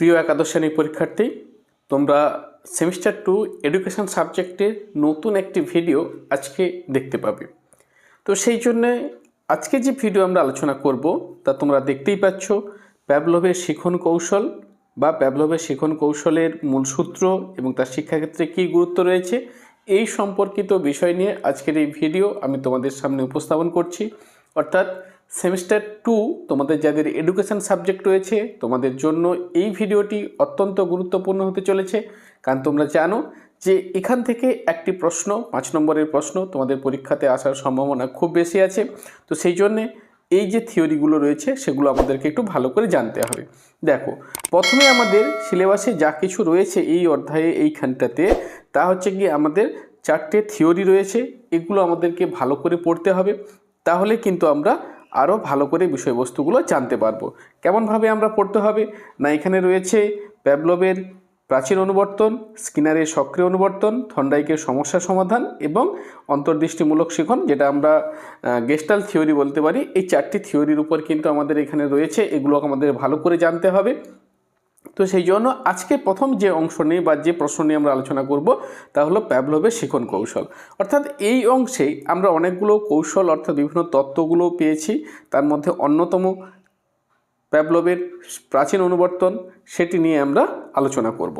প্রিয় একাদশ শ্রেণি পরীক্ষার্থী, তোমরা সেমিস্টার টু এডুকেশন সাবজেক্টের নতুন একটি ভিডিও আজকে দেখতে পাবে। তো সেই জন্যে আজকে যে ভিডিও আমরা আলোচনা করব, তা তোমরা দেখতেই পাচ্ছ প্যাবলভের শিখন কৌশল বা প্যাবলভের শিখন কৌশলের মূল সূত্র এবং তার শিক্ষাক্ষেত্রে কী গুরুত্ব রয়েছে, এই সম্পর্কিত বিষয় নিয়ে আজকের এই ভিডিও আমি তোমাদের সামনে উপস্থাপন করছি। অর্থাৎ সেমিস্টার টু, তোমাদের যাদের এডুকেশন সাবজেক্ট রয়েছে, তোমাদের জন্য এই ভিডিওটি অত্যন্ত গুরুত্বপূর্ণ হতে চলেছে। কারণ তোমরা জানো যে এখান থেকে একটি প্রশ্ন, পাঁচ নম্বরের প্রশ্ন তোমাদের পরীক্ষাতে আসার সম্ভাবনা খুব বেশি আছে। তো সেই জন্যে এই যে থিওরিগুলো রয়েছে, সেগুলো আমাদেরকে একটু ভালো করে জানতে হবে। দেখো, প্রথমে আমাদের সিলেবাসে যা কিছু রয়েছে এই অধ্যায়ে এইখানটাতে, তা হচ্ছে কি আমাদের চারটে থিওরি রয়েছে, এগুলো আমাদেরকে ভালো করে পড়তে হবে। তাহলে কিন্তু আমরা আরও ভালো করে বিষয়বস্তুগুলো জানতে পারব। কেমনভাবে আমরা পড়তে হবে? না, এখানে রয়েছে প্যাবলবের প্রাচীন অনুবর্তন, স্কিনারের সক্রিয় অনুবর্তন, থন্ডাইকের সমস্যা সমাধান এবং অন্তর্দৃষ্টিমূলক শিখন, যেটা আমরা গেস্টাল থিওরি বলতে পারি। এই চারটি থিওরির উপর কিন্তু আমাদের এখানে রয়েছে, এগুলো আমাদের ভালো করে জানতে হবে। তো সেই জন্য আজকে প্রথম যে অংশ নিয়ে বা যে প্রশ্ন নিয়ে আমরা আলোচনা করব, তা হলো প্যাবলভের শিখন কৌশল। অর্থাৎ এই অংশে আমরা অনেকগুলো কৌশল, অর্থাৎ বিভিন্ন তত্ত্বগুলো পেয়েছি। তার মধ্যে অন্যতম প্যাবলবের প্রাচীন অনুবর্তন, সেটি নিয়ে আমরা আলোচনা করব।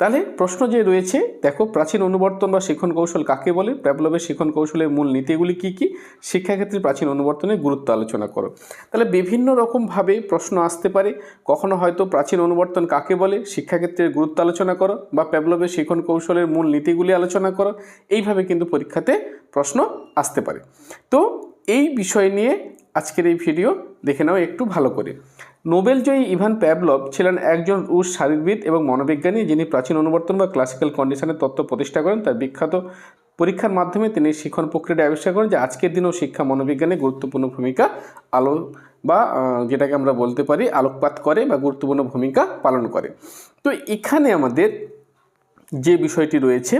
তাহলে প্রশ্ন যে রয়েছে, দেখো প্রাচীন অনুবর্তন বা শিখন কৌশল কাকে বলে? প্যাবলবের শিখন কৌশলের মূল নীতিগুলি কী কী? শিক্ষাক্ষেত্রে প্রাচীন অনুবর্তনের গুরুত্ব আলোচনা করো। তাহলে বিভিন্ন রকমভাবে প্রশ্ন আসতে পারে। কখনো হয়তো প্রাচীন অনুবর্তন কাকে বলে? শিক্ষাক্ষেত্রের গুরুত্ব আলোচনা করো বা প্যাবলবের শিখন কৌশলের মূল নীতিগুলি আলোচনা করো। এইভাবে কিন্তু পরীক্ষাতে প্রশ্ন আসতে পারে। তো এই বিষয় নিয়ে আজকের এই ভিডিও দেখে নাও একটু ভালো করে। নোবেলজয়ী ইভান প্যাবলভ ছিলেন একজন রুশ শারীরবিদ এবং মনোবিজ্ঞানী যিনি প্রাচীন অনুবর্তন বা ক্লাসিক্যাল কন্ডিশনের তত্ত্ব প্রতিষ্ঠা করেন। তার বিখ্যাত পরীক্ষার মাধ্যমে তিনি শিক্ষণ প্রক্রিয়াটি আবিষ্কার করেন যে আজকের দিনেও শিক্ষা মনোবিজ্ঞানে গুরুত্বপূর্ণ ভূমিকা আলো বা যেটাকে আমরা বলতে পারি আলোকপাত করে বা গুরুত্বপূর্ণ ভূমিকা পালন করে। তো এখানে আমাদের যে বিষয়টি রয়েছে,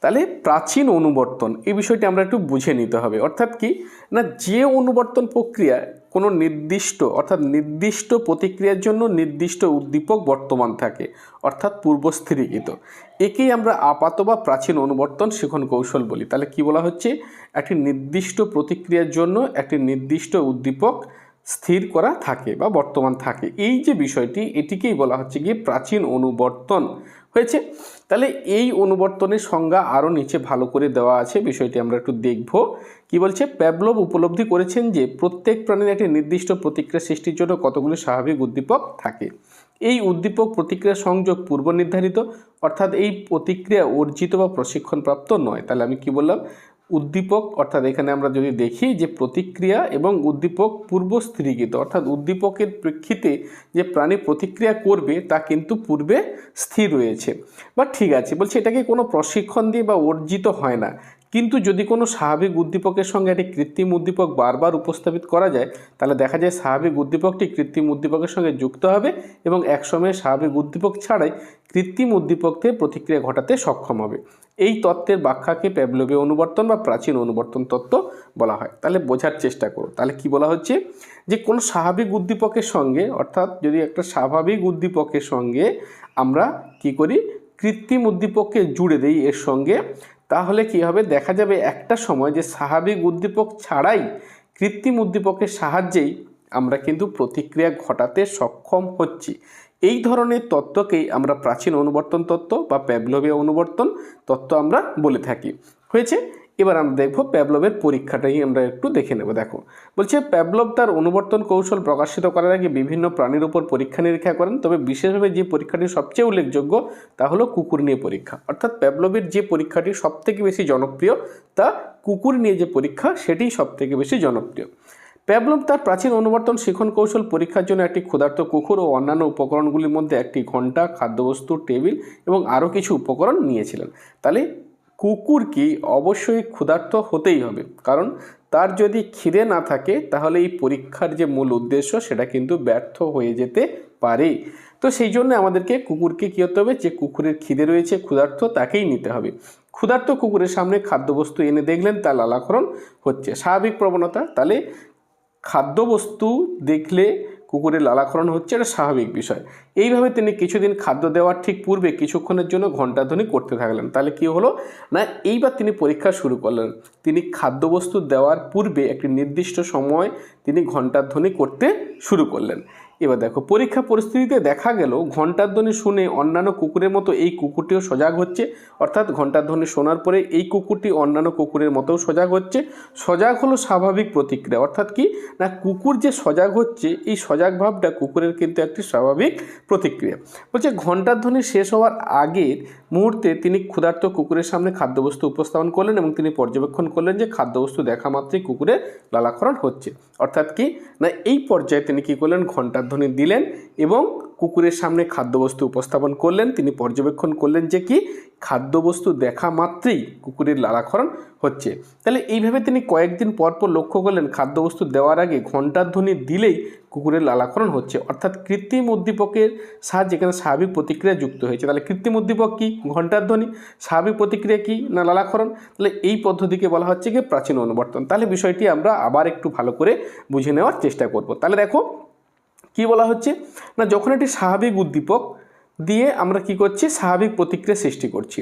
তাহলে প্রাচীন অনুবর্তন, এই বিষয়টি আমরা একটু বুঝে নিতে হবে। অর্থাৎ কি? না, যে অনুবর্তন প্রক্রিয়া কোনো নির্দিষ্ট, অর্থাৎ নির্দিষ্ট প্রতিক্রিয়ার জন্য নির্দিষ্ট উদ্দীপক বর্তমান থাকে, অর্থাৎ পূর্বস্থিরীকৃত একেই আমরা আপাত বা প্রাচীন অনুবর্তন শিখন কৌশল বলি। তাহলে কি বলা হচ্ছে? একটি নির্দিষ্ট প্রতিক্রিয়ার জন্য একটি নির্দিষ্ট উদ্দীপক স্থির করা থাকে বা বর্তমান থাকে। এই যে বিষয়টি, এটিকেই বলা হচ্ছে গিয়ে প্রাচীন অনুবর্তন। হয়েছে। তাহলে এই অনুবর্তনের সংজ্ঞা আরও নিচে ভালো করে দেওয়া আছে, বিষয়টি আমরা একটু দেখব। কি বলছে? প্যাবলব উপলব্ধি করেছেন যে প্রত্যেক প্রাণীর একটি নির্দিষ্ট প্রতিক্রিয়া সৃষ্টির জন্য কতগুলি স্বাভাবিক উদ্দীপক থাকে। এই উদ্দীপক প্রতিক্রিয়া সংযোগ পূর্ব নির্ধারিত অর্থাৎ এই প্রতিক্রিয়া অর্জিত বা প্রশিক্ষণপ্রাপ্ত নয়। তাহলে আমি কি বললাম? উদ্দীপক, অর্থাৎ এখানে আমরা যদি দেখি যে প্রতিক্রিয়া এবং উদ্দীপক পূর্ব স্থিরীকৃত, অর্থাৎ উদ্দীপকের প্রেক্ষিতে যে প্রাণী প্রতিক্রিয়া করবে তা কিন্তু পূর্বে স্থির রয়েছে। বা ঠিক আছে, বলছে এটাকে কোনো প্রশিক্ষণ দিয়ে বা অর্জিত হয় না। কিন্তু যদি কোনো স্বাভাবিক উদ্দীপকের সঙ্গে একটি কৃত্রিম উদ্দীপক বারবার উপস্থাপিত করা যায়, তাহলে দেখা যায় স্বাভাবিক উদ্দীপকটি কৃত্রিম উদ্দীপকের সঙ্গে যুক্ত হবে এবং একসময়ে স্বাভাবিক উদ্দীপক ছাড়াই কৃত্রিম উদ্দীপককে প্রতিক্রিয়া ঘটাতে সক্ষম হবে। এই তত্ত্বের ব্যাখ্যাকে প্যাবলবীয় অনুবর্তন বা প্রাচীন অনুবর্তন তত্ত্ব বলা হয়। তাহলে বোঝার চেষ্টা করো। তাহলে কি বলা হচ্ছে? যে কোনো স্বাভাবিক উদ্দীপকের সঙ্গে, অর্থাৎ যদি একটা স্বাভাবিক উদ্দীপকের সঙ্গে আমরা কি করি? কৃত্রিম উদ্দীপককে জুড়ে দিই এর সঙ্গে, তাহলে কি হবে? দেখা যাবে একটা সময় যে স্বাভাবিক উদ্দীপক ছাড়াই কৃত্রিম উদ্দীপকের সাহায্যেই আমরা কিন্তু প্রতিক্রিয়া ঘটাতে সক্ষম হচ্ছি। এই ধরনের তত্ত্বকেই আমরা প্রাচীন অনুবর্তন তত্ত্ব বা প্যাবলবীয় অনুবর্তন তত্ত্ব আমরা বলে থাকি। হয়েছে? এবার আমরা দেখব প্যাবলবের পরীক্ষাটাই আমরা একটু দেখে নেব। দেখো, বলছে প্যাবলব তার অনুবর্তন কৌশল প্রকাশিত করার আগে বিভিন্ন প্রাণীর উপর পরীক্ষা নিরীক্ষা করেন। তবে বিশেষভাবে যে পরীক্ষাটি সবচেয়ে উল্লেখযোগ্য তা হলো কুকুর নিয়ে পরীক্ষা। অর্থাৎ প্যাবলবের যে পরীক্ষাটি সবথেকে বেশি জনপ্রিয়, তা কুকুর নিয়ে যে পরীক্ষা সেটি সবথেকে বেশি জনপ্রিয়। প্যাবলব তার প্রাচীন অনুবর্তন শিখন কৌশল পরীক্ষার জন্য একটি ক্ষুধার্ত কুকুর ও অন্যান্য উপকরণগুলির মধ্যে একটি ঘণ্টা খাদ্যবস্তু, টেবিল এবং আরও কিছু উপকরণ নিয়েছিলেন। তাহলে কুকুর কি অবশ্যই ক্ষুধার্ত হতেই হবে? কারণ তার যদি খিদে না থাকে, তাহলে এই পরীক্ষার যে মূল উদ্দেশ্য, সেটা কিন্তু ব্যর্থ হয়ে যেতে পারে। তো সেই জন্য আমাদেরকে কুকুরকে কী হতে হবে? যে কুকুরের খিদে রয়েছে, ক্ষুধার্ত, তাকেই নিতে হবে। ক্ষুধার্ত কুকুরের সামনে খাদ্যবস্তু এনে দেখলেন তা লালাকরণ হচ্ছে। স্বাভাবিক প্রবণতা, তাহলে খাদ্যবস্তু দেখলে কুকুরের লালাকরণ হচ্ছে এটা স্বাভাবিক বিষয়। এইভাবে তিনি কিছুদিন খাদ্য দেওয়ার ঠিক পূর্বে কিছুক্ষণের জন্য ঘণ্টাধ্বনি করতে থাকলেন। তাহলে কি হলো? না, এইবার তিনি পরীক্ষা শুরু করলেন। তিনি খাদ্যবস্তু দেওয়ার পূর্বে একটি নির্দিষ্ট সময় তিনি ঘণ্টাধ্বনি করতে শুরু করলেন। এবার দেখো, পরীক্ষা পরিস্থিতিতে দেখা গেল ঘণ্টার ধ্বনি শুনে অন্যান্য কুকুরের মতো এই কুকুরটিও সজাগ হচ্ছে। অর্থাৎ ঘণ্টার ধ্বনি শোনার পরে এই কুকুরটি অন্যান্য কুকুরের মতোও সজাগ হচ্ছে। সজাগ হলো স্বাভাবিক প্রতিক্রিয়া। অর্থাৎ কি? না, কুকুর যে সজাগ হচ্ছে, এই সজাগ ভাবটা কুকুরের কিন্তু একটি স্বাভাবিক প্রতিক্রিয়া। বলছে ঘণ্টার ধ্বনি শেষ হওয়ার আগের মুহূর্তে তিনি ক্ষুধার্ত কুকুরের সামনে খাদ্যবস্তু উপস্থাপন করলেন এবং তিনি পর্যবেক্ষণ করলেন যে খাদ্যবস্তু দেখা মাত্রই কুকুরের লালাক্ষরণ হচ্ছে। অর্থাৎ কি? না, এই পর্যায়ে তিনি কী করলেন? ঘণ্টার ধ্বনি দিলেন এবং কুকুরের সামনে খাদ্যবস্তু উপস্থাপন করলেন। তিনি পর্যবেক্ষণ করলেন যে কি? খাদ্যবস্তু দেখা মাত্রেই কুকুরের লালাক্ষরণ হচ্ছে। তাহলে এইভাবে তিনি কয়েকদিন পর পর লক্ষ্য করলেন, খাদ্যবস্তু দেওয়ার আগে ঘণ্টার ধ্বনি দিলেই কুকুরের লালাক্ষরণ হচ্ছে। অর্থাৎ কৃত্রিম উদ্দীপকের সাহায্যে এখানে স্বাভাবিক প্রতিক্রিয়া যুক্ত হয়েছে। তাহলে কৃত্রিম উদ্দীপক কী? ঘণ্টার ধ্বনি। স্বাভাবিক প্রতিক্রিয়া কী না লালাক্ষরণ? তাহলে এই পদ্ধতিকে বলা হচ্ছে কি? প্রাচীন অনুবর্তন। তাহলে বিষয়টি আমরা আবার একটু ভালো করে বুঝে নেওয়ার চেষ্টা করব। তাহলে দেখো কি বলা হচ্ছে? না যখন একটি স্বাভাবিক উদ্দীপক দিয়ে আমরা কি করছি? স্বাভাবিক প্রতিক্রিয়া সৃষ্টি করছি।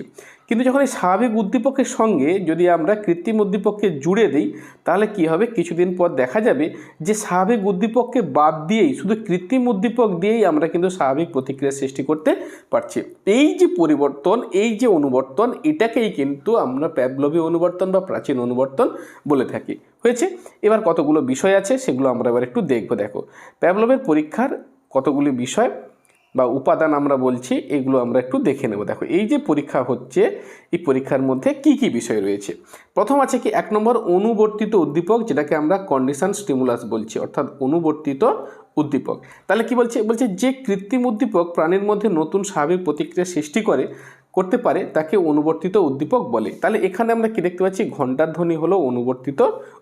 কিন্তু যখন এই স্বাভাবিক উদ্দীপকের সঙ্গে যদি আমরা কৃত্রিম উদ্দীপককে জুড়ে দিই, তাহলে কি হবে? কিছুদিন পর দেখা যাবে যে স্বাভাবিক উদ্দীপককে বাদ দিয়েই, শুধু কৃত্রিম উদ্দীপক দিয়েই আমরা কিন্তু স্বাভাবিক প্রতিক্রিয়া সৃষ্টি করতে পারছি। এই যে পরিবর্তন, এই যে অনুবর্তন, এটাকেই কিন্তু আমরা প্যাবলবী অনুবর্তন বা প্রাচীন অনুবর্তন বলে থাকি। হয়েছে? এবার কতগুলো বিষয় আছে, সেগুলো আমরা এবার একটু দেখব। দেখো, প্যাবলবের পরীক্ষার কতগুলি বিষয়? বা উপাদান আমরা বলছি, এগুলো আমরা একটু দেখে নেব। দেখো, এই যে পরীক্ষা হচ্ছে, এই পরীক্ষার মধ্যে কি কি বিষয় রয়েছে? প্রথম আছে কি, এক নম্বর অনুবর্তিত উদ্দীপক, যেটাকে আমরা কন্ডিশন স্টিমুলাস বলছি, অর্থাৎ অনুবর্তিত উদ্দীপক। তাহলে কি বলছে? বলছে যে কৃত্রিম উদ্দীপক প্রাণীর মধ্যে নতুন স্বাভাবিক প্রতিক্রিয়া সৃষ্টি করে করতে পারে, তাকে অনুবর্তিত উদ্দীপক বলে। তাহলে এখানে আমরা কি দেখতে পাচ্ছি? ঘণ্টার ধ্বনি হলো অনুবর্তিত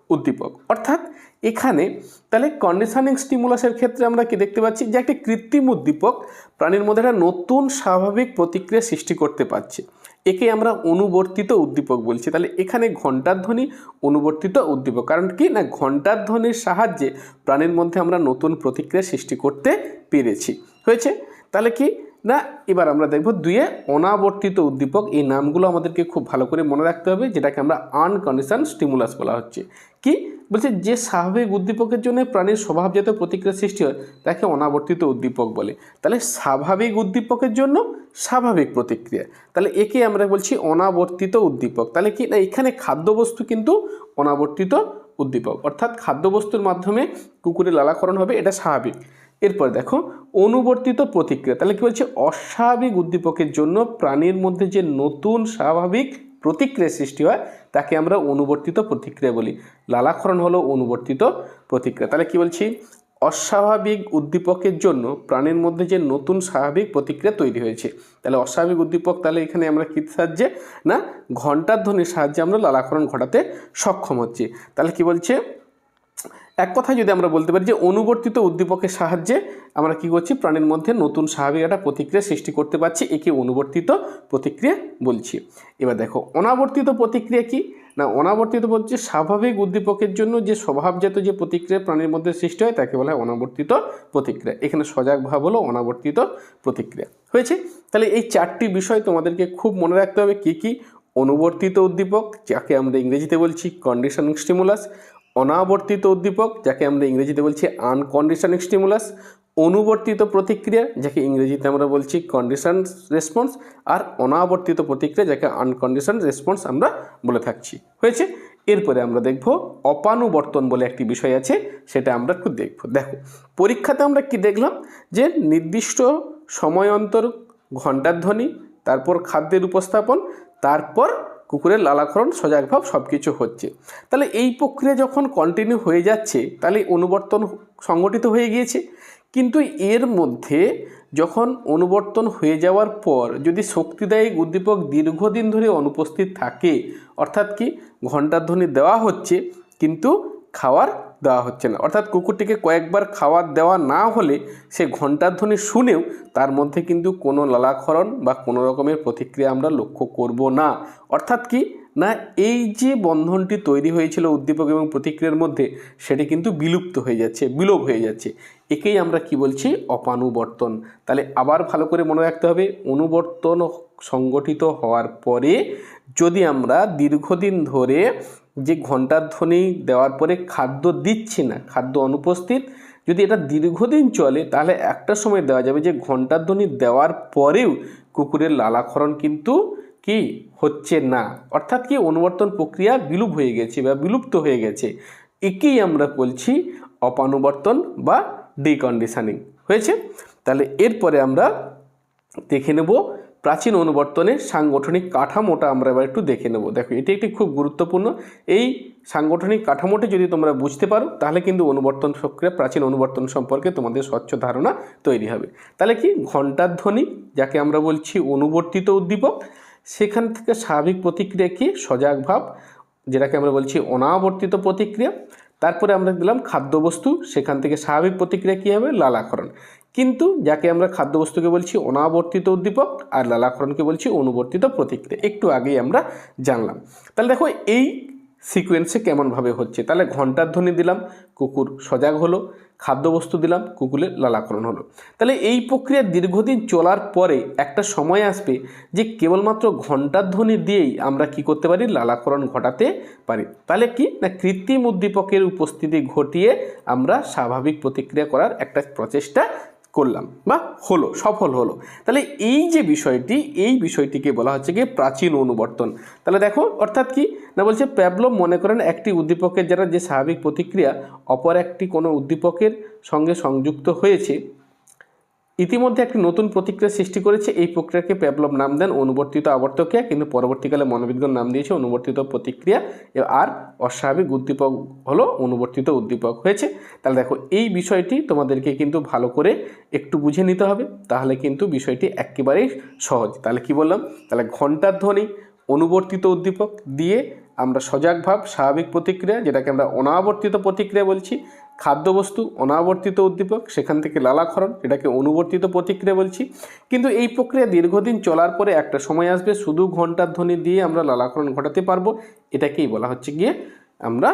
উদ্দীপক। অর্থাৎ এখানে তাহলে কন্ডিশনিং স্টিমুলাসের ক্ষেত্রে আমরা কি দেখতে পাচ্ছি? যে একটি কৃত্রিম উদ্দীপক প্রাণীর মধ্যে একটা নতুন স্বাভাবিক প্রতিক্রিয়া সৃষ্টি করতে পারছে। একে আমরা অনুবর্তিত উদ্দীপক বলছি। তাহলে এখানে ঘণ্টার ধ্বনি, অনুবর্তিত উদ্দীপক। কারণ কি? না, ঘণ্টার ধ্বনির সাহায্যে প্রাণীর মধ্যে আমরা নতুন প্রতিক্রিয়া সৃষ্টি করতে পেরেছি। হয়েছে? তাহলে কি? না, এবার আমরা দেখব দুয়ে অনাবর্তিত উদ্দীপক, এই নামগুলো আমাদেরকে খুব ভালো করে মনে রাখতে হবে, যেটাকে আমরা আনকন্ডিশন স্টিমুলাস বলা হচ্ছে। কি? বলছে যে স্বাভাবিক উদ্দীপকের জন্য প্রাণীর স্বভাবজাত প্রতিক্রিয়া সৃষ্টি হয়, তাকে অনাবর্তিত উদ্দীপক বলে। তাহলে স্বাভাবিক উদ্দীপকের জন্য স্বাভাবিক প্রতিক্রিয়া। তাহলে একে আমরা বলছি অনাবর্তিত উদ্দীপক। তাহলে কি? না, এখানে খাদ্যবস্তু কিন্তু অনাবর্তিত উদ্দীপক। অর্থাৎ খাদ্যবস্তুর মাধ্যমে কুকুরের লালাকরণ হবে, এটা স্বাভাবিক। এরপর দেখো, অনুবর্তিত প্রতিক্রিয়া। তাহলে কি বলছে? অস্বাভাবিক উদ্দীপকের জন্য প্রাণীর মধ্যে যে নতুন স্বাভাবিক প্রতিক্রিয়া সৃষ্টি হয়, তাকে আমরা অনুবর্তিত প্রতিক্রিয়া বলি। লালাক্ষরণ হলো অনুবর্তিত প্রতিক্রিয়া। তাহলে কি বলছি? অস্বাভাবিক উদ্দীপকের জন্য প্রাণীর মধ্যে যে নতুন স্বাভাবিক প্রতিক্রিয়া তৈরি হয়েছে। তাহলে অস্বাভাবিক উদ্দীপক তাহলে এখানে আমরা কী সাহায্যে? না, ঘণ্টার ধ্বনির সাহায্যে আমরা লালাক্ষরণ ঘটাতে সক্ষম হচ্ছি। তাহলে কি বলছে? এক কথায় যদি আমরা বলতে পারি যে অনুবর্তিত উদ্দীপকের সাহায্যে আমরা কি করছি? প্রাণীর মধ্যে নতুন স্বাভাবিক একটা প্রতিক্রিয়া সৃষ্টি করতে পারছি। একে অনুবর্তিত প্রতিক্রিয়া বলছি। এবার দেখো, অনাবর্তিত প্রতিক্রিয়া কি? না, অনাবর্তিত বলছে স্বাভাবিক উদ্দীপকের জন্য যে স্বভাবজাত যে প্রতিক্রিয়া প্রাণীর মধ্যে সৃষ্টি হয়, তাকে বলা হয় অনাবর্তিত প্রতিক্রিয়া। এখানে সজাগ ভাব হলো অনাবর্তিত প্রতিক্রিয়া। হয়েছে? তাহলে এই চারটি বিষয় তোমাদেরকে খুব মনে রাখতে হবে। কি কি? অনুবর্তিত উদ্দীপক, যাকে আমরা ইংরেজিতে বলছি কন্ডিশনিং স্টিমুলাস অনাবর্তিত উদ্দীপক, যাকে আমরা ইংরেজিতে বলছি আনকন্ডিশনিং স্টিমুলাস অনুবর্তিত প্রতিক্রিয়া, যাকে ইংরেজিতে আমরা বলছি কন্ডিশন রেসপন্স আর অনাবর্তিত প্রতিক্রিয়া, যাকে আনকন্ডিশন রেসপন্স আমরা বলে থাকছি। হয়েছে? এরপরে আমরা দেখব অপানুবর্তন বলে একটি বিষয় আছে, সেটা আমরা একটু দেখব। দেখো, পরীক্ষাতে আমরা কি দেখলাম? যে নির্দিষ্ট সময় অন্তর, ঘণ্টার ধ্বনি, তারপর খাদ্যের উপস্থাপন, তারপর কুকুরের লালাকরণ সজাগভাব সব কিছু হচ্ছে। তাহলে এই প্রক্রিয়া যখন কন্টিনিউ হয়ে যাচ্ছে, তাহলে অনুবর্তন সংগঠিত হয়ে গিয়েছে। কিন্তু এর মধ্যে যখন অনুবর্তন হয়ে যাওয়ার পর যদি শক্তিদায়ী উদ্দীপক দীর্ঘদিন ধরে অনুপস্থিত থাকে, অর্থাৎ কি ঘণ্টার ধ্বনি দেওয়া হচ্ছে, কিন্তু খাওয়ার দেওয়া হচ্ছে না। অর্থাৎ কুকুরটিকে কয়েকবার খাবার দেওয়া না হলে সে ঘণ্টার ধ্বনি শুনেও তার মধ্যে কিন্তু কোনো লালাক্ষরণ বা কোনো রকমের প্রতিক্রিয়া আমরা লক্ষ্য করব না। অর্থাৎ কি? না, এই যে বন্ধনটি তৈরি হয়েছিল উদ্দীপক এবং প্রতিক্রিয়ার মধ্যে, সেটি কিন্তু বিলুপ্ত হয়ে যাচ্ছে, বিলোপ হয়ে যাচ্ছে। একেই আমরা কি বলছি? অপানুবর্তন। তাহলে আবার ভালো করে মনে রাখতে হবে, অনুবর্তন সংগঠিত হওয়ার পরে যদি আমরা দীর্ঘদিন ধরে যে ঘণ্টার ধ্বনি দেওয়ার পরে খাদ্য দিচ্ছি না, খাদ্য অনুপস্থিত, যদি এটা দীর্ঘদিন চলে, তাহলে একটা সময় দেওয়া যাবে যে ঘণ্টার ধ্বনি দেওয়ার পরেও কুকুরের লালাক্ষরণ কিন্তু কি হচ্ছে না। অর্থাৎ কি অনুবর্তন প্রক্রিয়া বিলুপ হয়ে গেছে বা বিলুপ্ত হয়ে গেছে। একেই আমরা বলছি অপানুবর্তন বা ডিকন্ডিশনিং। হয়েছে? তাহলে এরপরে আমরা দেখে নেব প্রাচীন অনুবর্তনের সাংগঠনিক কাঠামোটা আমরা এবার একটু দেখে নেব। দেখো, এটি একটি খুব গুরুত্বপূর্ণ। এই সাংগঠনিক কাঠামোটি যদি তোমরা বুঝতে পারো, তাহলে কিন্তু অনুবর্তন প্রক্রিয়া, প্রাচীন অনুবর্তন সম্পর্কে তোমাদের স্বচ্ছ ধারণা তৈরি হবে। তাহলে কি? ঘণ্টার ধ্বনি, যাকে আমরা বলছি অনুবর্তিত উদ্দীপক। সেখান থেকে স্বাভাবিক প্রতিক্রিয়া কি? সজাগ ভাব, যেটাকে আমরা বলছি অনাবর্তিত প্রতিক্রিয়া। তারপরে আমরা দিলাম খাদ্যবস্তু, সেখান থেকে স্বাভাবিক প্রতিক্রিয়া কী হবে? লালাকরণ কিন্তু যাকে আমরা খাদ্যবস্তুকে বলছি অনাবর্তিত উদ্দীপক আর লালাকরণকে বলছি অনুবর্তিত প্রতিক্রিয়া। একটু আগেই আমরা জানলাম। তাহলে দেখো, এই সিকোয়েন্সে কেমনভাবে হচ্ছে? তাহলে ঘণ্টার ধ্বনি দিলাম, কুকুর সজাগ হলো, খাদ্যবস্তু দিলাম, কুকুরের লালাকরণ হলো। তাহলে এই প্রক্রিয়া দীর্ঘদিন চলার পরে একটা সময় আসবে যে কেবলমাত্র ঘণ্টার ধ্বনি দিয়েই আমরা কি করতে পারি? লালাকরণ ঘটাতে পারি। তাহলে কি? না, কৃত্রিম উদ্দীপকের উপস্থিতি ঘটিয়ে আমরা স্বাভাবিক প্রতিক্রিয়া করার একটা প্রচেষ্টা করলাম বা হলো, সফল হলো। তাহলে এই যে বিষয়টি, এই বিষয়টিকে বলা হচ্ছে কি প্রাচীন অনুবর্তন। তাহলে দেখো, অর্থাৎ কি? না বলছে প্যাবলম মনে করেন একটি উদ্দীপকের যারা যে স্বাভাবিক প্রতিক্রিয়া, অপর একটি কোনো উদ্দীপকের সঙ্গে সংযুক্ত হয়েছে ইতিমধ্যে একটি নতুন প্রতিক্রিয়া সৃষ্টি করেছে। এই প্রক্রিয়াকে প্যাবলম নাম দেন অনুবর্তিত আবর্তক্রিয়া কিন্তু পরবর্তীকালে মনোবিজ্ঞান নাম দিয়েছে অনুবর্তিত প্রতিক্রিয়া। আর অস্বাভাবিক উদ্দীপক হলো অনুবর্তিত উদ্দীপক হয়েছে। তাহলে দেখো, এই বিষয়টি তোমাদেরকে কিন্তু ভালো করে একটু বুঝে নিতে হবে। তাহলে কিন্তু বিষয়টি একেবারেই সহজ। তাহলে কি বললাম? তাহলে ঘণ্টার ধ্বনি, অনুবর্তিত উদ্দীপক দিয়ে আমরা সজাগ ভাব, স্বাভাবিক প্রতিক্রিয়া, যেটাকে আমরা অনাবর্তিত প্রতিক্রিয়া বলছি খাদ্যবস্তু, অনাবর্তিত উদ্দীপক, সেখান থেকে লালাক্ষরণ, এটাকে অনুবর্তিত প্রতিক্রিয়া বলছি। কিন্তু এই প্রক্রিয়া দীর্ঘদিন চলার পরে একটা সময় আসবে, শুধু ঘণ্টার ধ্বনি দিয়ে আমরা লালাক্ষরণ ঘটাতে পারব। এটাকেই বলা হচ্ছে গিয়ে আমরা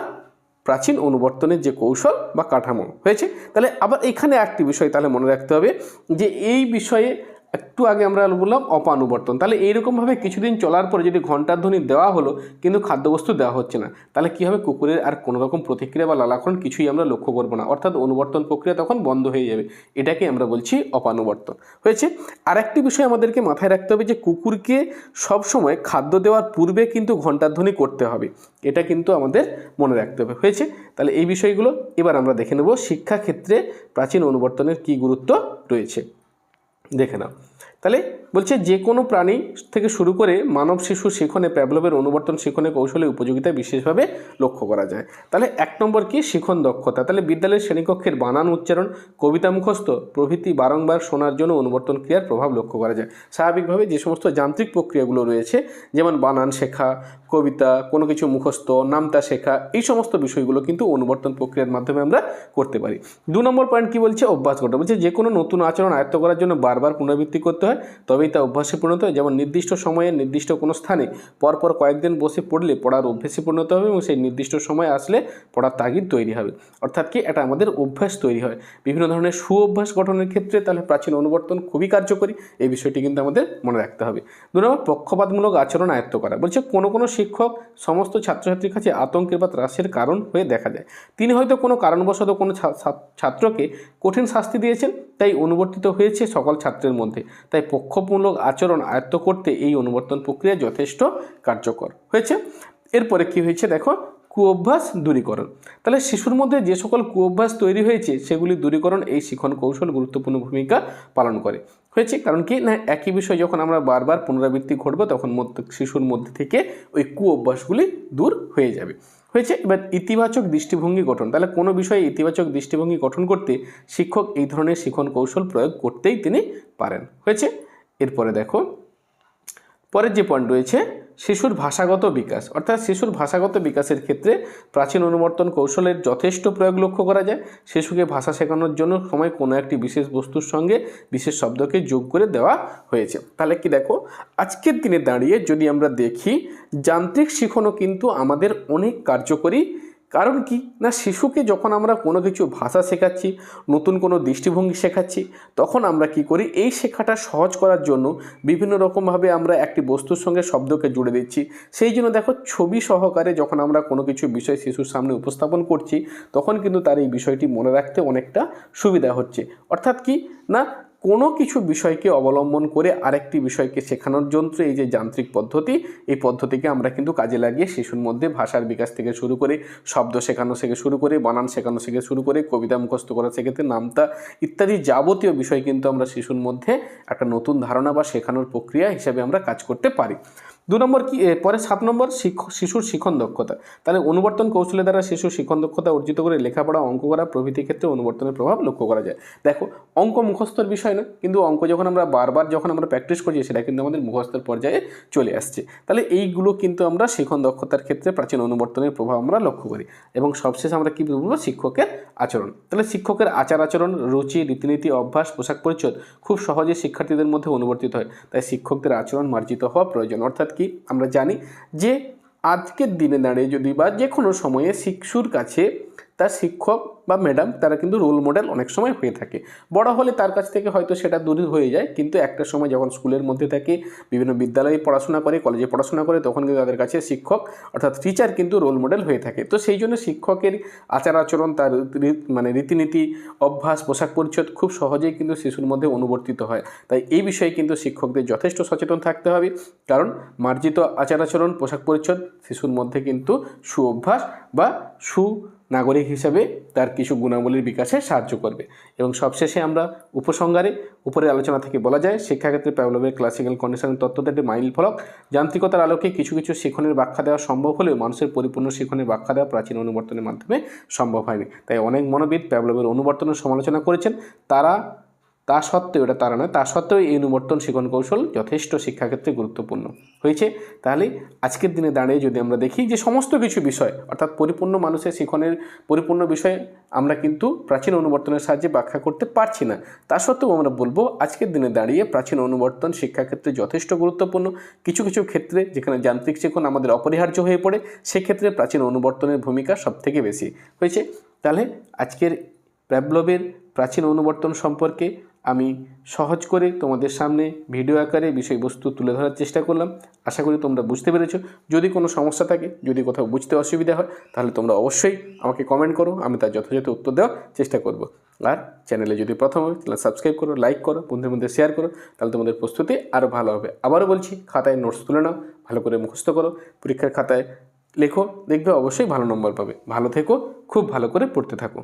প্রাচীন অনুবর্তনের যে কৌশল বা কাঠামো হয়েছে। তাহলে আবার এখানে একটি বিষয় তাহলে মনে রাখতে হবে যে এই বিষয়ে একটু আগে আমরা বললাম অপানুবর্তন। তাহলে এইরকমভাবে কিছুদিন চলার পরে যদি ঘণ্টার ধ্বনি দেওয়া হলো, কিন্তু খাদ্যবস্তু দেওয়া হচ্ছে না, তাহলে কী হবে? কুকুরের আর কোনো রকম প্রতিক্রিয়া বা লালাক্ষণ কিছুই আমরা লক্ষ্য করব না। অর্থাৎ অনুবর্তন প্রক্রিয়া তখন বন্ধ হয়ে যাবে। এটাকে আমরা বলছি অপানুবর্তন। হয়েছে? আরেকটি বিষয় আমাদেরকে মাথায় রাখতে হবে যে কুকুরকে সবসময় খাদ্য দেওয়ার পূর্বে কিন্তু ঘণ্টার ধ্বনি করতে হবে। এটা কিন্তু আমাদের মনে রাখতে হবে। হয়েছে? তাহলে এই বিষয়গুলো এবার আমরা দেখে নেব শিক্ষাক্ষেত্রে প্রাচীন অনুবর্তনের কী গুরুত্ব রয়েছে। দেখে নাও তাহলে বলছে, যে কোনো প্রাণী থেকে শুরু করে মানব শিশু শিখনে, প্যাবলবের অনুবর্তন শিখনে কৌশলের উপযোগিতা বিশেষভাবে লক্ষ্য করা যায়। তাহলে এক নম্বর কি? শিখন দক্ষতা। তাহলে বিদ্যালয়ের শ্রেণীকক্ষের বানান উচ্চারণ, কবিতা মুখস্থ, প্রভৃতি বারংবার শোনার জন্য অনুবর্তন ক্রিয়ার প্রভাব লক্ষ্য করা যায়। স্বাভাবিকভাবে যে সমস্ত যান্ত্রিক প্রক্রিয়াগুলো রয়েছে, যেমন বানান শেখা, কবিতা, কোনো কিছু মুখস্থ, নামতা শেখা, এই সমস্ত বিষয়গুলো কিন্তু অনুবর্তন প্রক্রিয়ার মাধ্যমে আমরা করতে পারি। দু নম্বর পয়েন্ট কি বলছে? অভ্যাস ঘটা বলছে, যে কোনো নতুন আচরণ আয়ত্ত করার জন্য বারবার পুনরাবৃত্তি করতে হয় তবেই অভ্যাসে পরিণত হয়। যেমন নির্দিষ্ট সময়ে নির্দিষ্ট কোনো স্থানে পরপর কয়েকদিন বসে পড়লে পড়ার অভ্যাসে পরিণত হবে এবং সেই নির্দিষ্ট সময় আসলে পড়ার তাগিদ তৈরি হবে। অর্থাৎ কি? এটা আমাদের অভ্যাস তৈরি হয়। বিভিন্ন ধরনের সু অভ্যাস গঠনের ক্ষেত্রে তাহলে প্রাচীন অনুবর্তন খুবই কার্যকরী। এই বিষয়টি কিন্তু আমাদের মনে রাখতে হবে। দু নম্বর, পক্ষপাতমূলক আচরণ আয়ত্ত করা। বলছে, কোনো কোনো শিক্ষক সমস্ত ছাত্রছাত্রীর কাছে আতঙ্কের বা ত্রাসের কারণ হয়ে দেখা যায়। তিনি হয়তো কোনো কারণবশত কোনো ছাত্রকে কঠিন শাস্তি দিয়েছেন, তাই অনুবর্তিত হয়েছে সকল ছাত্রের মধ্যে। তাই পক্ষমূলক আচরণ আয়ত্ত করতে এই অনুবর্তন প্রক্রিয়া যথেষ্ট কার্যকর। হয়েছে? এরপরে কি হয়েছে দেখো? কুঅভ্যাস দূরীকরণ। তাহলে শিশুর মধ্যে যে সকল কুঅভ্যাস তৈরি হয়েছে, সেগুলি দূরীকরণ এই শিখন কৌশল গুরুত্বপূর্ণ ভূমিকা পালন করে। হয়েছে? কারণ কি? না, একই বিষয় যখন আমরা বারবার পুনরাবৃত্তি ঘটবে, তখন শিশুর মধ্যে থেকে ওই কুঅভ্যাসগুলি দূর হয়ে যাবে। হয়েছে? এবার ইতিবাচক দৃষ্টিভঙ্গি গঠন। তাহলে কোনো বিষয়ে ইতিবাচক দৃষ্টিভঙ্গি গঠন করতে শিক্ষক এই ধরনের শিখন কৌশল প্রয়োগ করতেই তিনি পারেন। হয়েছে? এরপরে দেখো, পরের যে পয়েন্ট রয়েছে, শিশুর ভাষাগত বিকাশ। অর্থাৎ শিশুর ভাষাগত বিকাশের ক্ষেত্রে প্রাচীন অনুবর্তন কৌশলের যথেষ্ট প্রয়োগ লক্ষ্য করা যায়। শিশুকে ভাষা শেখানোর জন্য সময় কোনো একটি বিশেষ বস্তুর সঙ্গে বিশেষ শব্দকে যোগ করে দেওয়া হয়েছে। তাহলে কি দেখো, আজকের দিনে দাঁড়িয়ে যদি আমরা দেখি, যান্ত্রিক শিখনও কিন্তু আমাদের অনেক কার্যকরী কারণ কি? না, শিশুকে যখন আমরা কোনো কিছু ভাষা শেখাচ্ছি, নতুন কোনো দৃষ্টিভঙ্গি শেখাচ্ছি, তখন আমরা কি করি? এই শেখাটা সহজ করার জন্য বিভিন্ন রকমভাবে আমরা একটি বস্তুর সঙ্গে শব্দকে জুড়ে দিচ্ছি। সেই জন্য দেখো, ছবি সহকারে যখন আমরা কোনো কিছু বিষয় শিশুর সামনে উপস্থাপন করছি, তখন কিন্তু তার এই বিষয়টি মনে রাখতে অনেকটা সুবিধা হচ্ছে। অর্থাৎ কি? না কোনো কিছু বিষয়কে অবলম্বন করে আরেকটি বিষয়কে শেখানোর যন্ত্র, এই যে যান্ত্রিক পদ্ধতি, এই পদ্ধতিকে আমরা কিন্তু কাজে লাগিয়ে শিশুর মধ্যে ভাষার বিকাশ থেকে শুরু করে, শব্দ শেখানো থেকে শুরু করে, বানান শেখানো থেকে শুরু করে, কবিতা মুখস্থ করা শেখাতে নামতা ইত্যাদি যাবতীয় বিষয় কিন্তু আমরা শিশুর মধ্যে একটা নতুন ধারণা বা শেখানোর প্রক্রিয়া হিসেবে আমরা কাজ করতে পারি। দু নম্বর কি? পরে সাত নম্বর শিশুর শিখন দক্ষতা। তাহলে অনুবর্তন কৌশলের দ্বারা শিশুর শিখন দক্ষতা অর্জিত করে লেখাপড়া, অঙ্ক করা প্রভৃতি ক্ষেত্রে অনুবর্তনের প্রভাব লক্ষ্য করা যায়। দেখো, অঙ্ক মুখস্থর বিষয় না, কিন্তু অঙ্ক যখন আমরা বারবার যখন আমরা প্র্যাকটিস করছি, সেটা কিন্তু আমাদের মুখস্থর পর্যায়ে চলে আসছে। তাহলে এইগুলো কিন্তু আমরা শিখন দক্ষতার ক্ষেত্রে প্রাচীন অনুবর্তনের প্রভাব আমরা লক্ষ্য করি। এবং সবশেষে আমরা কী বলব? শিক্ষকের আচরণ। তাহলে শিক্ষকের আচার আচরণ, রুচি, রীতিনীতি, অভ্যাস, পোশাক পরিচ্ছদ খুব সহজে শিক্ষার্থীদের মধ্যে অনুবর্তিত হয়। তাই শিক্ষকদের আচরণ মার্জিত হওয়া প্রয়োজন। অর্থাৎ কি আমরা জানি যে আজকের দিনে দাঁড়িয়ে যদি বা যে কোনো সময়ে শিশুর কাছে তার শিক্ষক বা ম্যাডাম তারা কিন্তু রোল মডেল অনেক সময় হয়ে থাকে। বড় হলে তার কাছ থেকে হয়তো সেটা দূর হয়ে যায়, কিন্তু একটা সময় যখন স্কুলের মধ্যে থাকে, বিভিন্ন বিদ্যালয়ে পড়াশোনা করে কলেজে পড়াশোনা করে, তখন কিন্তু তাদের কাছে শিক্ষক অর্থাৎ টিচার কিন্তু রোল মডেল হয়ে থাকে। তো সেই জন্য শিক্ষকের আচার আচরণ, তার মানে রীতিনীতি, অভ্যাস, পোশাক পরিচ্ছদ খুব সহজেই কিন্তু শিশুর মধ্যে অনুবর্তিত হয়। তাই এই বিষয়ে কিন্তু শিক্ষকদের যথেষ্ট সচেতন থাকতে হবে। কারণ মার্জিত আচার আচরণ, পোশাক পরিচ্ছদ শিশুর মধ্যে কিন্তু সু অভ্যাস বা সু নাগরিক হিসাবে তার কিছু গুণাবলীর বিকাশে সাহায্য করবে। এবং সবশেষে আমরা উপসংহারে উপরের আলোচনা থেকে বলা যায়, শিক্ষাক্ষেত্রে প্যাভলভের ক্লাসিক্যাল কন্ডিশনের তত্ত্বতে একটি মাইল ফলক, যান্ত্রিকতার আলোকে কিছু কিছু শিখনের ব্যাখ্যা দেওয়া সম্ভব হলেও মানুষের পরিপূর্ণ শিখনের ব্যাখ্যা দেওয়া প্রাচীন অনুবর্তনের মাধ্যমে সম্ভব হয়নি। তাই অনেক মনোবিদ প্যাভলভের অনুবর্তনের সমালোচনা করেছেন। তারা তা সত্ত্বেও, এটা তারা নয়, তা সত্ত্বেও এই অনুবর্তন শিখন কৌশল যথেষ্ট শিক্ষাক্ষেত্রে গুরুত্বপূর্ণ। হয়েছে? তাহলে আজকের দিনে দাঁড়িয়ে যদি আমরা দেখি যে সমস্ত কিছু বিষয়, অর্থাৎ পরিপূর্ণ মানুষের শিখনের পরিপূর্ণ বিষয় আমরা কিন্তু প্রাচীন অনুবর্তনের সাহায্যে ব্যাখ্যা করতে পারছি না। তা সত্ত্বেও আমরা বলব, আজকের দিনে দাঁড়িয়ে প্রাচীন অনুবর্তন শিক্ষাক্ষেত্রে যথেষ্ট গুরুত্বপূর্ণ। কিছু কিছু ক্ষেত্রে যেখানে যান্ত্রিক শিখন আমাদের অপরিহার্য হয়ে পড়ে, সেক্ষেত্রে প্রাচীন অনুবর্তনের ভূমিকা সবথেকে বেশি। হয়েছে? তাহলে আজকের প্যাবলবের প্রাচীন অনুবর্তন সম্পর্কে আমি সহজ করে তোমাদের সামনে ভিডিও আকারে বিষয়বস্তু তুলে ধরার চেষ্টা করলাম। আশা করি তোমরা বুঝতে পেরেছ। যদি কোনো সমস্যা থাকে, যদি কোথাও বুঝতে অসুবিধা হয়, তাহলে তোমরা অবশ্যই আমাকে কমেন্ট করো, আমি তার যথাযথ উত্তর দেওয়ার চেষ্টা করব। আর চ্যানেলে যদি প্রথম হয়, তাহলে সাবস্ক্রাইব করো লাইক করো, বন্ধুদের মধ্যে শেয়ার করো, তাহলে তোমাদের প্রস্তুতি আরও ভালো হবে। আবারও বলছি, খাতায় নোটস তুলে নাও, ভালো করে মুখস্থ করো, পরীক্ষার খাতায় লেখো, দেখবে অবশ্যই ভালো নম্বর পাবে। ভালো থেকো, খুব ভালো করে পড়তে থাকো।